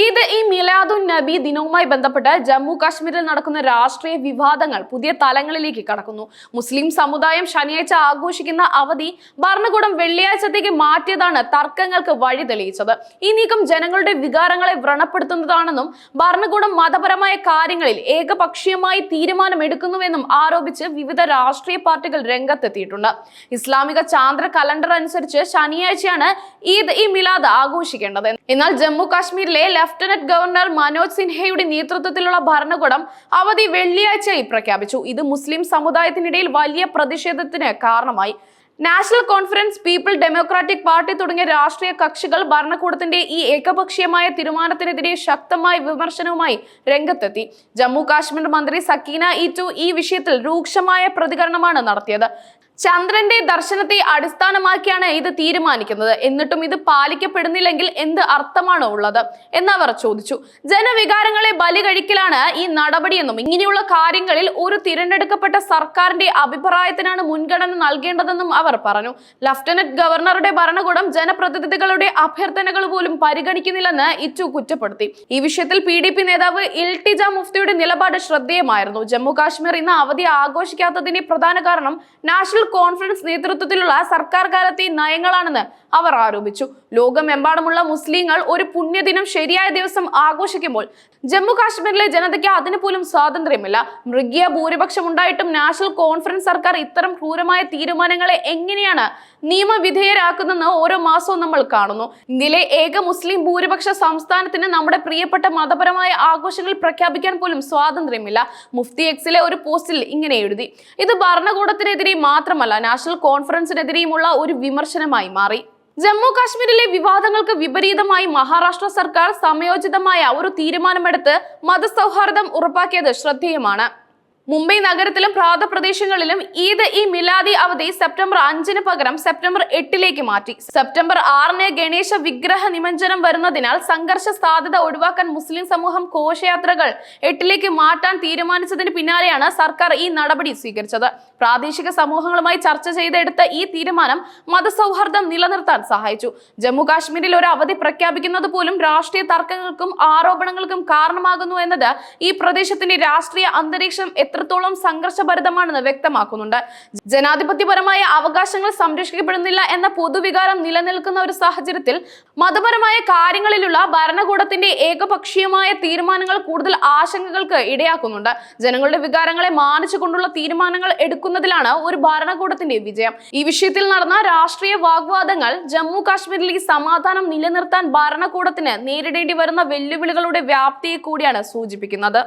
Eid E മിലാദുൻ നബി ദിനവുമായി ബന്ധപ്പെട്ട് ജമ്മു കാശ്മീരിൽ നടക്കുന്ന രാഷ്ട്രീയ വിവാദങ്ങൾ പുതിയ തലങ്ങളിലേക്ക് കടക്കുന്നു. മുസ്ലിം സമുദായം ശനിയാഴ്ച ആഘോഷിക്കുന്ന അവധി ഭരണകൂടം വെള്ളിയാഴ്ചത്തേക്ക് മാറ്റിയതാണ് തർക്കങ്ങൾക്ക് വഴി തെളിയിച്ചത്. ഈ നീക്കം ജനങ്ങളുടെ വികാരങ്ങളെ വ്രണപ്പെടുത്തുന്നതാണെന്നും ഭരണകൂടം മതപരമായ കാര്യങ്ങളിൽ ഏകപക്ഷീയമായി തീരുമാനമെടുക്കുന്നുവെന്നും ആരോപിച്ച് വിവിധ രാഷ്ട്രീയ പാർട്ടികൾ രംഗത്തെത്തിയിട്ടുണ്ട്. ഇസ്ലാമിക ചാന്ദ്ര കലണ്ടർ അനുസരിച്ച് ശനിയാഴ്ചയാണ് ഈദ് ഇ മിലാദ് ആഘോഷിക്കേണ്ടത്. എന്നാൽ ജമ്മു കാശ്മീരിലെ ലഫ്റ്റനന്റ് ഗവർണർ മനോജ് സിൻഹയുടെ നേതൃത്വത്തിലുള്ള ഭരണകൂടം അവധി വെള്ളിയാഴ്ചയായി പ്രഖ്യാപിച്ചു. ഇത് മുസ്ലിം സമുദായത്തിനിടയിൽ വലിയ പ്രതിഷേധത്തിന് കാരണമായി. National Conference People Democratic Party തുടങ്ങിയ രാഷ്ട്രീയ കക്ഷികൾ ഭരണകൂടത്തിന്റെ ഈ ഏകപക്ഷീയമായ തീരുമാനത്തിനെതിരെ ശക്തമായ വിമർശനവുമായി രംഗത്തെത്തി. ജമ്മു കാശ്മീർ മന്ത്രി സക്കീന ഇറ്റു ഈ വിഷയത്തിൽ രൂക്ഷമായ പ്രതികരണമാണ് നടത്തിയത്. ചന്ദ്രന്റെ ദർശനത്തെ അടിസ്ഥാനമാക്കിയാണ് ഇത് തീരുമാനിക്കുന്നത്. എന്നിട്ടും ഇത് പാലിക്കപ്പെടുന്നില്ലെങ്കിൽ എന്ത് അർത്ഥമാണ് ഉള്ളത്? എന്നവർ ചോദിച്ചു. ജനവികാരങ്ങളെ ബലി കഴിക്കലാണ് ഈ നടപടിയെന്നും ഇങ്ങനെയുള്ള കാര്യങ്ങളിൽ ഒരു തിരഞ്ഞെടുക്കപ്പെട്ട സർക്കാരിന്റെ അഭിപ്രായത്തിനാണ് മുൻഗണന നൽകേണ്ടതെന്നും അവർ പറഞ്ഞു. ലഫ്റ്റനന്റ് ഗവർണറുടെ ഭരണകൂടം ജനപ്രതിനിധികളുടെ അഭ്യർത്ഥനകൾ പോലും പരിഗണിക്കുന്നില്ലെന്ന് ഇച്ചു കുറ്റപ്പെടുത്തി. ഈ വിഷയത്തിൽ പി ഡി പി നേതാവ് ഇൽട്ടിജ മുഫ്തിയുടെ നിലപാട് ശ്രദ്ധേയമായിരുന്നു. ജമ്മു കാശ്മീർ ഇന്ന് അവധി ആഘോഷിക്കാത്തതിന്റെ പ്രധാന കാരണം നാഷണൽ കോൺഫറൻസ് നേതൃത്വത്തിലുള്ള സർക്കാർ കാലത്തെ നയങ്ങളാണെന്ന് അവർ ആരോപിച്ചു. ലോകമെമ്പാടുമുള്ള മുസ്ലിങ്ങൾ ഒരു പുണ്യദിനം ശരിയായ ദിവസം ആഘോഷിക്കുമ്പോൾ ജമ്മു കാശ്മീരിലെ ജനതയ്ക്ക് അതിന് പോലും സ്വാതന്ത്ര്യമില്ല. മൃഗീയ ഭൂരിപക്ഷം ഉണ്ടായിട്ടും നാഷണൽ കോൺഫറൻസ് സർക്കാർ ഇത്തരം ക്രൂരമായ തീരുമാനങ്ങളെ എങ്ങനെയാണ് നിയമവിധേയരാക്കുന്നതെന്ന് ഓരോ മാസവും നമ്മൾ കാണുന്നു. ഇന്ത്യയിലെ ഏക മുസ്ലിം ഭൂരിപക്ഷ സംസ്ഥാനത്തിന് നമ്മുടെ പ്രിയപ്പെട്ട മതപരമായ ആഘോഷങ്ങൾ പ്രഖ്യാപിക്കാൻ പോലും സ്വാതന്ത്ര്യമില്ല. മുഫ്തി എക്സിലെ ഒരു പോസ്റ്റിൽ ഇങ്ങനെ എഴുതി. ഇത് ഭരണകൂടത്തിനെതിരെ മാത്രമല്ല നാഷണൽ കോൺഫറൻസിനെതിരെയുമുള്ള ഒരു വിമർശനമായി മാറി. ജമ്മു കാശ്മീരിലെ വിവാദങ്ങൾക്ക് വിപരീതമായി മഹാരാഷ്ട്ര സർക്കാർ സമയോചിതമായ ഒരു തീരുമാനമെടുത്ത് മതസൗഹാർദ്ദം ഉറപ്പാക്കിയത് ശ്രദ്ധേയമാണ്. മുംബൈ നഗരത്തിലും പ്രാന്തപ്രദേശങ്ങളിലും ഈദ് ഇ മിലാദി അവധി സെപ്റ്റംബർ അഞ്ചിന് പകരം സെപ്റ്റംബർ എട്ടിലേക്ക് മാറ്റി. സെപ്റ്റംബർ ആറിന് ഗണേശ വിഗ്രഹ നിമഞ്ജനം വരുന്നതിനാൽ സംഘർഷ സാധ്യത ഒഴിവാക്കാൻ മുസ്ലിം സമൂഹം ഘോഷയാത്രകൾ എട്ടിലേക്ക് മാറ്റാൻ തീരുമാനിച്ചതിന് പിന്നാലെയാണ് സർക്കാർ ഈ നടപടി സ്വീകരിച്ചത്. പ്രാദേശിക സമൂഹങ്ങളുമായി ചർച്ച ചെയ്തെടുത്ത ഈ തീരുമാനം മതസൗഹാർദ്ദം നിലനിർത്താൻ സഹായിച്ചു. ജമ്മു കാശ്മീരിൽ ഒരു അവധി പ്രഖ്യാപിക്കുന്നത് പോലും രാഷ്ട്രീയ തർക്കങ്ങൾക്കും ആരോപണങ്ങൾക്കും കാരണമാകുന്നു എന്നത് ഈ പ്രദേശത്തിന്റെ രാഷ്ട്രീയ അന്തരീക്ഷം എത്രത്തോളം സംഘർഷഭരിതമാണെന്ന് വ്യക്തമാക്കുന്നുണ്ട്. ജനാധിപത്യപരമായ അവകാശങ്ങൾ സംരക്ഷിക്കപ്പെടുന്നില്ല എന്ന പൊതുവികാരം നിലനിൽക്കുന്ന ഒരു സാഹചര്യത്തിൽ മതപരമായ കാര്യങ്ങളിലുള്ള ഭരണകൂടത്തിന്റെ ഏകപക്ഷീയമായ തീരുമാനങ്ങൾ കൂടുതൽ ആശങ്കകൾക്ക് ഇടയാക്കുന്നുണ്ട്. ജനങ്ങളുടെ വികാരങ്ങളെ മാനിച്ചുകൊണ്ടുള്ള തീരുമാനങ്ങൾ എടുക്കുന്നതിലാണ് ഒരു ഭരണകൂടത്തിന്റെ വിജയം. ഈ വിഷയത്തിൽ നടന്ന രാഷ്ട്രീയ വാഗ്വാദങ്ങൾ ജമ്മു കാശ്മീരിൽ ഈ സമാധാനം നിലനിർത്താൻ ഭരണകൂടത്തിന് നേരിടേണ്ടി വരുന്ന വെല്ലുവിളികളുടെ വ്യാപ്തിയെ കൂടിയാണ് സൂചിപ്പിക്കുന്നത്.